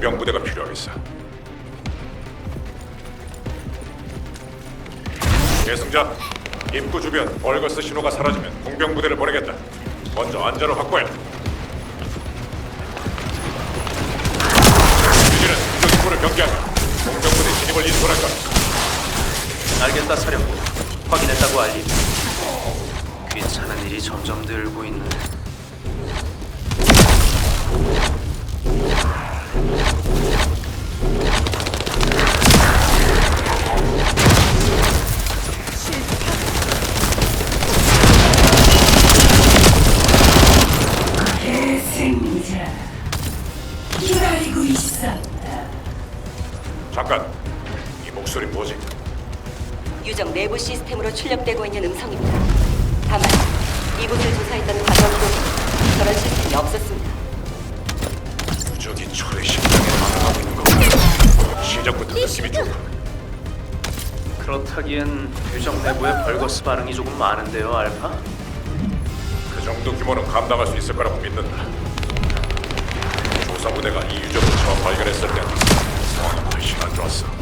공병 부대가 필요하겠어. 계승자, 입구 주변 벌거스 신호가 사라지면 공병 부대를 보내겠다. 먼저 안전을 확보해. 유진은 이쪽 입구를 경계하며 공병 부대 진입을 인솔할 거야. 알겠다 사령부 확인했다고 알림 귀찮은 일이 점점 늘고 있네 목소리 뭐지? 유적 내부 시스템으로 출력되고 있는 음성입니다. 다만 이곳을 조사했던 과정으로 저런 시스템이 없었습니다. 저기 철의 심장에 반응하고 있는 거. 시작부터 느낌이 좋고. 그렇다기엔 규정 내부에 벌거스 반응이 조금 많은데요 알파? 그 정도 규모는 감당할 수 있을 거라고 믿는다. 조사 부대가 이 유적을 처음 발견했을 때는 상황은 훨씬 안 좋았어.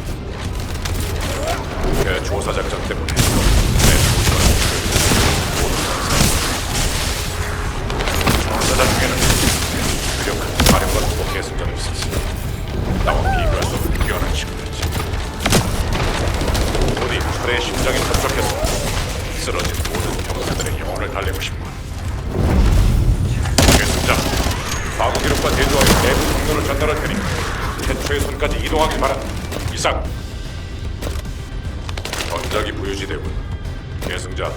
그 조사 작전 때문에 내 조사가 모두 다 조사자 중에는 유력한 사령관 후보 계승자도 있었어. 나와 비교할 수 없는 뛰어난 친구들이지. 부디 철의 심장에 접촉해서 쓰러진 모든 병사들의 영혼을 달래고 싶고 계승자, 과거 기록과 대조하여 내부 정보를 전달할 테니 태초의 손까지 이동하기 바란다. 이상. 전작이 부유지되군. 계승자,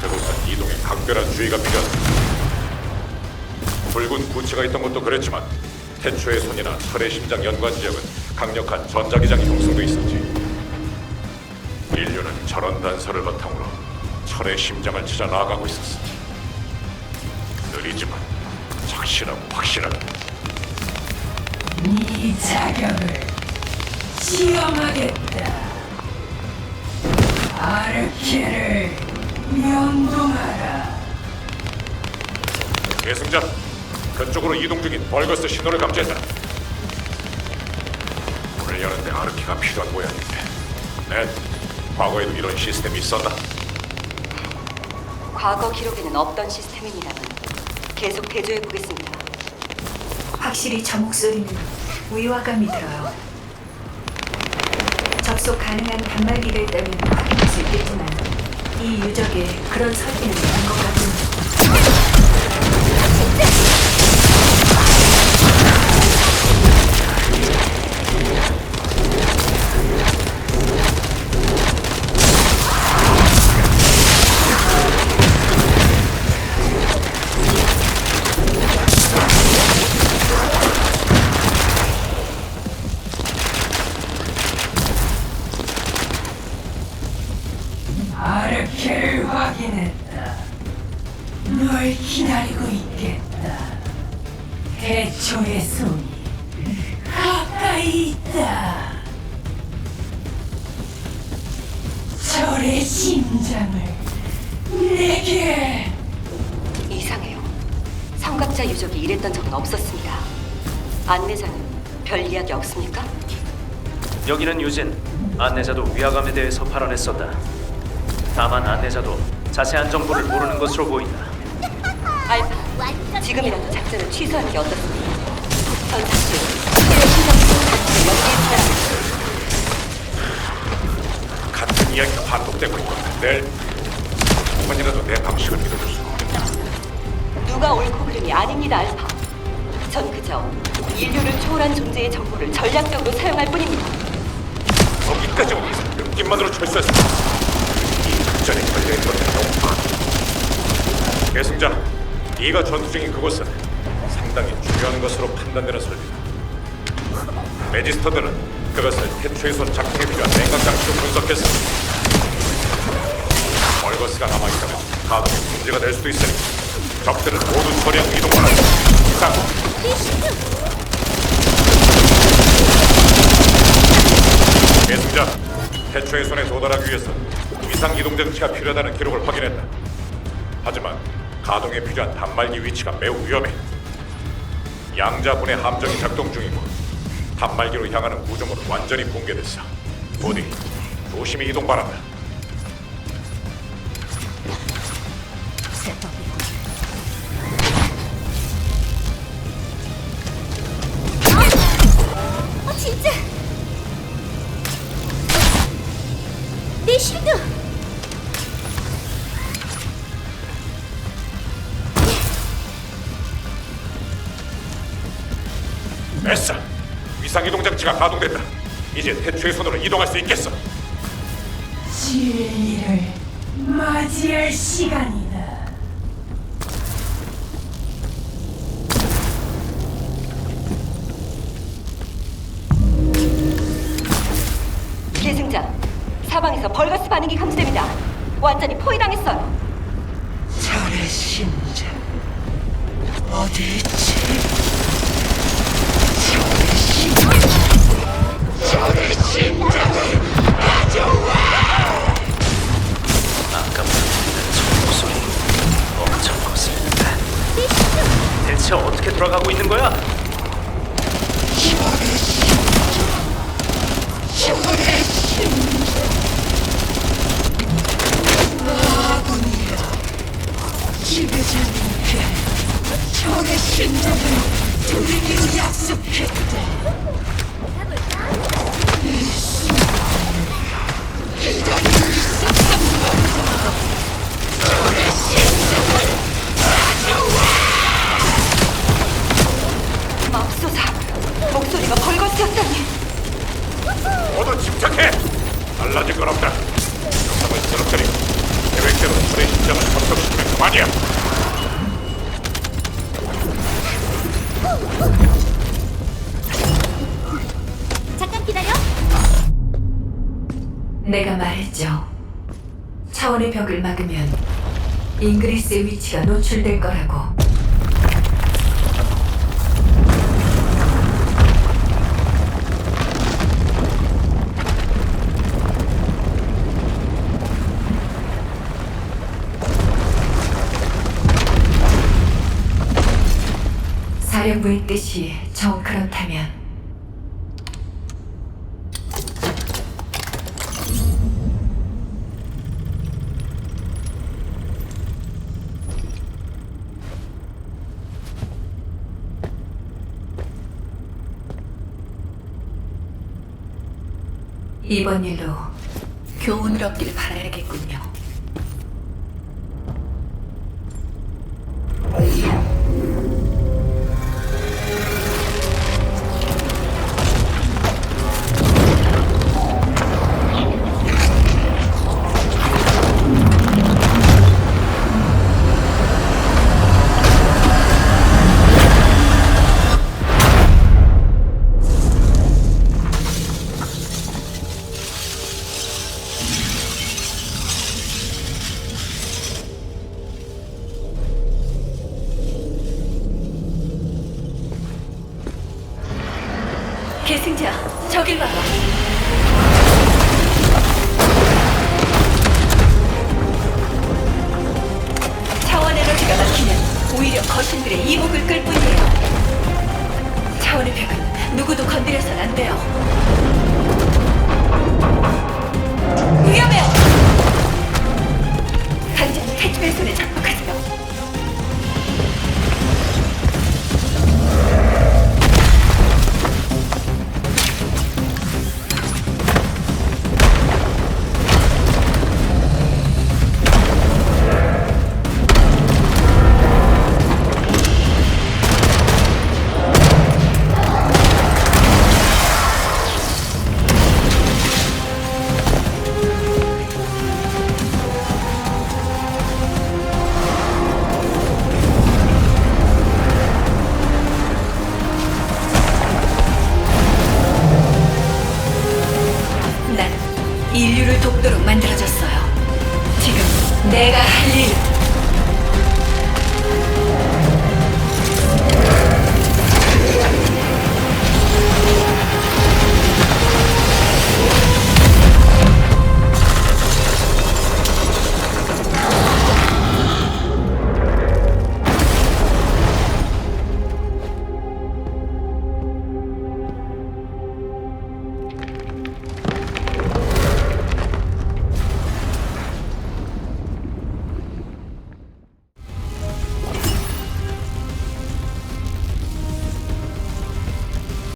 그곳은 이동에 각별한 주의가 필요하다. 붉은 구치가 있던 것도 그랬지만 태초의 손이나 철의 심장 연관 지역은 강력한 전자기장 형성도 있었지. 인류는 저런 단서를 바탕으로 철의 심장을 찾아 나아가고 있었어. 느리지만 착실하고 확실하다. 네 자격을 시험하겠다. 아르케를 명동하라. 계승자, 그쪽으로 이동 중인 벌거스 신호를 감지했다. 문을 여는데 아르키가 필요한 모양인데. 네, 과거에도 이런 시스템이 있었나? 과거 기록에는 없던 시스템입니다만 계속 대조해 보겠습니다. 확실히 저 목소리는 위화감이 들어요. 접속 가능한 단말기가 있다면 확인할 수 있겠지만 이 유적에 그런 설계는 없는 것 같은 널 기다리고 있겠다. 대초의 손이 가까이 있다. 절의 심장을 내게 이상해요. 성각자 유적이 이랬던 적은 없었습니다. 안내자는 별 이야기 없습니까? 여기는 유진 안내자도 위화감에 대해서 발언했었다 다만 안내자도 자세한 정보를 모르는 것으로 보인다 알파, 지금이라도 작전을 취소하는 게 어떻습니까? 전 사실 치료 신경 같이 연기했다는 같은 이야기가 반복되고 있고 내일 조금만이라도 내 방식을 믿어줬어. 누가 옳고 그름이 아닙니다, 알파. 전 그저 인류를 초월한 존재의 정보를 전략적으로 사용할 뿐입니다. 거기까지 오기 위해서 느낌만으로 철수했어. 이 작전에 걸려있는 것은 너무 많아. 계승자, 네가 전투 중인 그곳은 상당히 중요한 것으로 판단되는 설비다. 매지스터들은 그것을 태초의 손 작동에 필요한 냉각 장치로 분석했어. 벌거스가 남아있다면 가동에 문제가 될 수도 있으니 적들은 모두 처리하고 이동하라. 이상. 계승자, 태초의 손에 도달하기 위해서 이상 이동 장치가 필요하다는 기록을 확인했다. 하지만 가동에 필요한 단말기 위치가 매우 위험해. 양자분의 함정이 작동 중이고 단말기로 향하는 구조물은 완전히 붕괴됐어. 부디 조심히 이동 바란다. 어, 진짜. 내 실드. 에싸! 위상 이동 장치가 가동됐다. 이제 태초의 손으로 이동할 수 있겠어. 진리를 맞이할 시간이다. 계승자, 사방에서 벌거스 반응이 감지됩니다. 완전히 포위당했어요. 절의 심장 어디 있지? 대체 어떻게 돌아가고 있는 거야? 지배자님께 절의 심장을 돌리기로 약속했다. 내가 말했죠. 차원의 벽을 막으면 잉그리스의 위치가 노출될 거라고. 사령부의 뜻이 정 그렇다면 이번 일로 교훈을 얻길 바라야겠군요. 계승자, 저길 봐봐. 차원 에너지가 막히면 오히려 거신들의 이목을 끌 뿐이에요. 차원의 벽은 누구도 건드려선 안 돼요. 위험해요! 당장 태초의 손에 접촉하세 내가 할